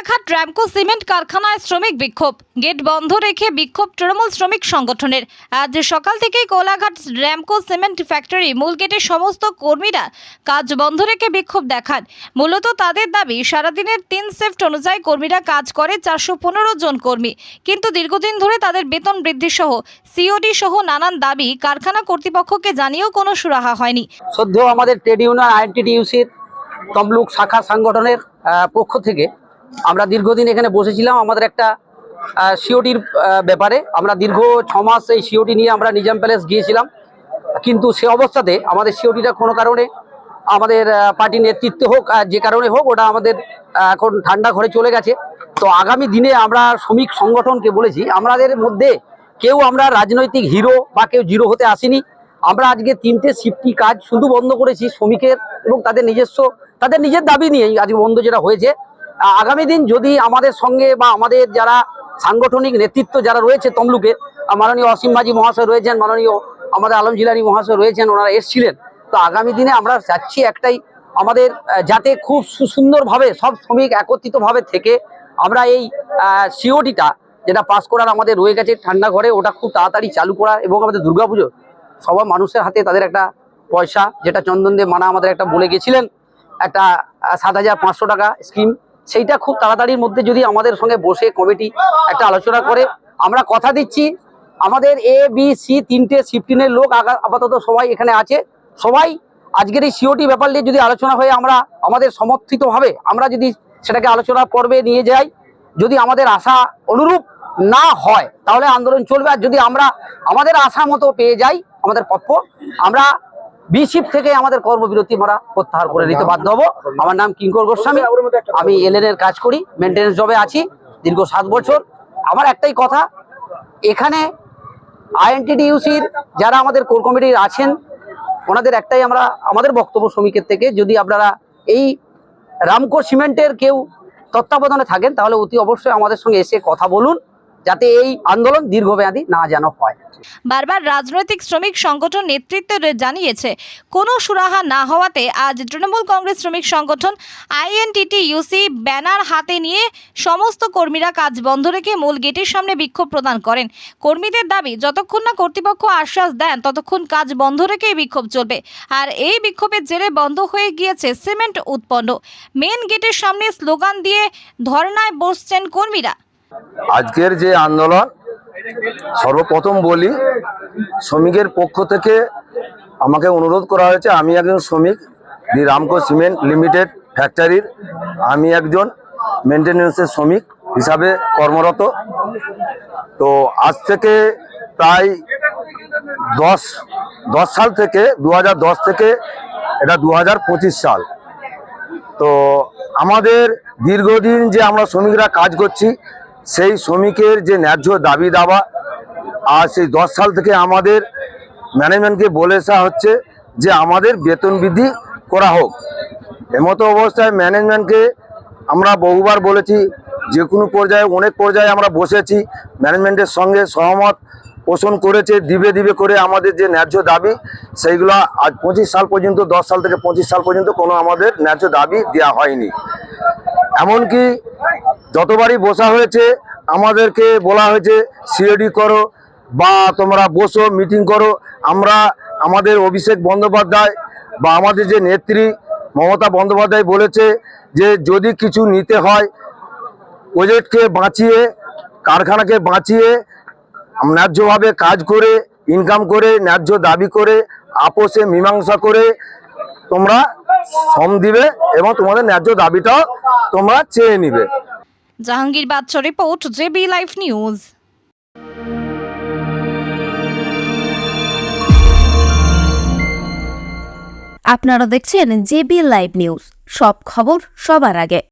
Kolaghat Ramco cement কারখানায় শ্রমিক বিক্ষোভ। গেট বন্ধ রেখে বিক্ষোভ তৃণমূল শ্রমিক সংগঠনের। আজ সকাল থেকেই কোলাঘাট র্যামকো সিমেন্ট ফ্যাক্টরি মূল গেটের সমস্ত কর্মীরা কাজ বন্ধ রেখে বিক্ষোভ দেখান। মূলত তাদের দাবি, সারাদিনের তিন শিফট অনুযায়ী কর্মীরা কাজ করে চারশো পনেরো জন কর্মী। কিন্তু দীর্ঘদিন ধরে তাদের বেতন বৃদ্ধি সহ সিওডি সহ নানান দাবি কারখানা কর্তৃপক্ষকে জানিয়েও কোনো সুরাহা হয়নি। সদ্য আমাদের ট্রেড ইউনিয়ন, আইএনটিটিউসির তমলুক শাখা সংগঠনের পক্ষ থেকে আমরা দীর্ঘদিন এখানে বসেছিলাম আমাদের একটা সিওটির ব্যাপারে। আমরা দীর্ঘ ছ মাস এই সিওটি নিয়ে আমরা নিজাম প্যালেস গিয়েছিলাম। কিন্তু সে অবস্থাতে আমাদের সিওটিটা কোনো কারণে আমাদের পার্টি নেতৃত্বে হোক যে কারণে হোক, ওটা আমাদের এখন ঠান্ডা ঘরে চলে গেছে। তো আগামী দিনে আমরা শ্রমিক সংগঠনকে বলেছি, আমাদের মধ্যে কেউ আমরা রাজনৈতিক হিরো বা কেউ জিরো হতে আসিনি। আমরা আজকে তিনটে শিফটি কাজ শুধু বন্ধ করেছি শ্রমিকের এবং তাদের নিজস্ব, তাদের নিজের দাবি নিয়েই আজকে বন্ধ যেটা হয়েছে। আগামী দিন যদি আমাদের সঙ্গে বা আমাদের যারা সাংগঠনিক নেতৃত্ব যারা রয়েছে তমলুকের আ, মাননীয় অসীম মাঝি মহাশয় রয়েছেন মাননীয় আমাদের আলম জিলানি মহাশয় রয়েছেন ওনারা এসছিলেন তো আগামী দিনে আমরা চাচ্ছি একটাই আমাদের যাতে খুব সুন্দরভাবে সব শ্রমিক একত্রিতভাবে থেকে আমরা এই সিওটিটা যেটা পাস করার আমাদের রয়ে গেছে ঠান্ডা ঘরে ওটা খুব তাড়াতাড়ি চালু করা এবং আমাদের দুর্গাপুজো সবার মানুষের হাতে তাদের একটা পয়সা যেটা চন্দনদেব মানা আমাদের একটা বলে গেছিলেন একটা সাত হাজার পাঁচশো টাকা স্কিম সেইটা খুব তাড়াতাড়ির মধ্যে যদি আমাদের সঙ্গে বসে কমিটি একটা আলোচনা করে, আমরা কথা দিচ্ছি। আমাদের এ বি সি তিনটে সিফটিনের লোক আপাতত সবাই এখানে আছে। সবাই আজকের এই সিওটি ব্যাপার নিয়ে যদি আলোচনা হয়ে আমরা আমাদের সমর্থিতভাবে আমরা যদি সেটাকে আলোচনা পর্বে নিয়ে যাই, যদি আমাদের আশা অনুরূপ না হয়, তাহলে আন্দোলন চলবে। আর যদি আমরা আমাদের আশা মতো পেয়ে যাই, আমাদের প্রাপ্য আমরা বিশিপ থেকে আমাদের কর্মবিরতি আমরা প্রত্যাহার করে নিতে বাধ্য হব। আমার নাম কিঙ্কর গোস্বামী। আমি এলএন এর কাজ করি মেনটেন্স জবে আছি দীর্ঘ সাত বছর। আমার একটাই কথা, এখানে আইএনটিডিউসির যারা আমাদের কোর কমিটির আছেন, ওনাদের একটাই আমরা, আমাদের বক্তব্য শ্রমিকের থেকে, যদি আপনারা এই রামকো সিমেন্টের কেউ তত্ত্বাবধানে থাকেন, তাহলে অতি অবশ্যই আমাদের সঙ্গে এসে কথা বলুন। যাতে এই আন্দোলন দীর্ঘমেয়াদী না যেন হয়। বারবার রাজনৈতিক শ্রমিক সংগঠন নেতৃত্ব জানিয়েছে, কোনো সুরাহা না হওয়াতে আজ তৃণমূল কংগ্রেস শ্রমিক সংগঠন আইএনটিটি ইউসি ব্যানার হাতে নিয়ে সমস্ত কর্মীরা কাজ বন্ধ রেখে মূল গেটের সামনে বিক্ষোভ প্রদান করেন। কর্মীদের দাবি, যতক্ষণ না কর্তৃপক্ষ আশ্বাস দেন, ততক্ষণ কাজ বন্ধ রেখেই বিক্ষোভ চলবে। আর এই বিক্ষোভের জেরে বন্ধ হয়ে গিয়েছে সিমেন্ট উৎপন্ন। মেন গেটের সামনে স্লোগান দিয়ে ধর্নায় বসছেন কর্মীরা। আজকের যে আন্দোলন, সর্বপ্রথম বলি, শ্রমিকের পক্ষ থেকে আমাকে অনুরোধ করা হয়েছে, আমি একজন শ্রমিক দি রামকো সিমেন্ট লিমিটেড ফ্যাক্টরির, আমি একজন মেনটেন্যান্সের শ্রমিক হিসাবে কর্মরত। তো আজ থেকে প্রায় দশ দশ সাল থেকে দু থেকে এটা দু হাজার পঁচিশ সাল। তো আমাদের দীর্ঘদিন যে আমরা শ্রমিকরা কাজ করছি সেই শ্রমিকের যে ন্যায্য দাবি দাবা আর সেই দশ সাল থেকে আমাদের ম্যানেজমেন্টকে বলে আসা হচ্ছে যে আমাদের বেতন বৃদ্ধি করা হোক। এমতো অবস্থায় ম্যানেজমেন্টকে আমরা বহুবার বলেছি, যে কোনো পর্যায়ে, অনেক পর্যায়ে আমরা বসেছি ম্যানেজমেন্টের সঙ্গে সহমত পোষণ করেছে, দিবে দিবে করে আমাদের যে ন্যায্য দাবি, সেইগুলো আজ পঁচিশ সাল পর্যন্ত, দশ সাল থেকে পঁচিশ সাল পর্যন্ত কোনো আমাদের ন্যায্য দাবি দেওয়া হয়নি। এমনকি যতবারই বসা হয়েছে, আমাদেরকে বলা হয়েছে, সিওডি করো বা তোমরা বসো, মিটিং করো। আমরা আমাদের অভিষেক বন্দ্যোপাধ্যায় বা আমাদের যে নেত্রী মমতা বন্দ্যোপাধ্যায় বলেছে যে, যদি কিছু নিতে হয় প্রজেক্টকে বাঁচিয়ে, কারখানাকে বাঁচিয়ে, ন্যায্যভাবে কাজ করে, ইনকাম করে, ন্যায্য দাবি করে, আপোষে মীমাংসা করে তোমরা শ্রম দিবে এবং তোমাদের ন্যায্য দাবিটাও তোমরা চেয়ে নিবে। Jahangir Badsha report JB life news. আপনারা দেখছেন জেবি লাইভ নিউজ। সব খবর সবার আগে।